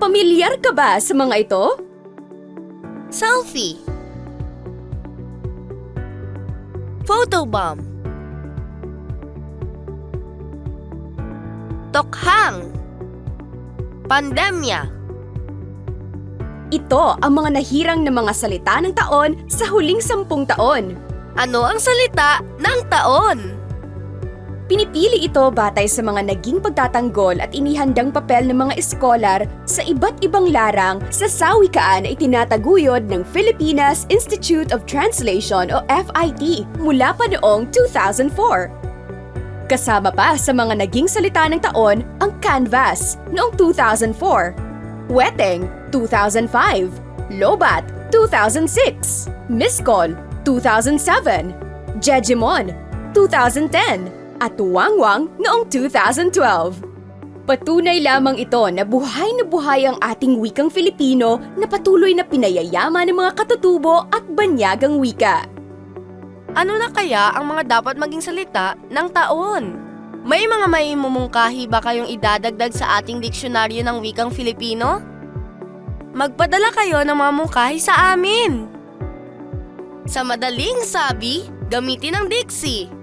Pamilyar ka ba sa mga ito? Selfie. Photobomb. Tokhang. Pandemya. Ito ang mga nahirang na mga salita ng taon sa huling sampung taon. Ano ang salita ng taon? Pinipili ito batay sa mga naging pagtatanggol at inihandang papel ng mga eskolar sa iba't ibang larang sa sawikaan na itinataguyod ng Filipinas Institute of Translation o FIT mula pa noong 2004. Kasama pa sa mga naging salita ng taon ang Canvas noong 2004, Weteng 2005, Lobat 2006, Miscol 2007, Jejimon 2010, at Wangwang noong 2012. Patunay lamang ito na buhay na buhay ang ating wikang Filipino na patuloy na pinayayama ng mga katutubo at banyagang wika. Ano na kaya ang mga dapat maging salita ng taon? May mga may mumungkahi ba kayong idadagdag sa ating diksyonaryo ng wikang Filipino? Magpadala kayo ng mga mungkahi sa amin! Sa madaling sabi, gamitin ang Dixie.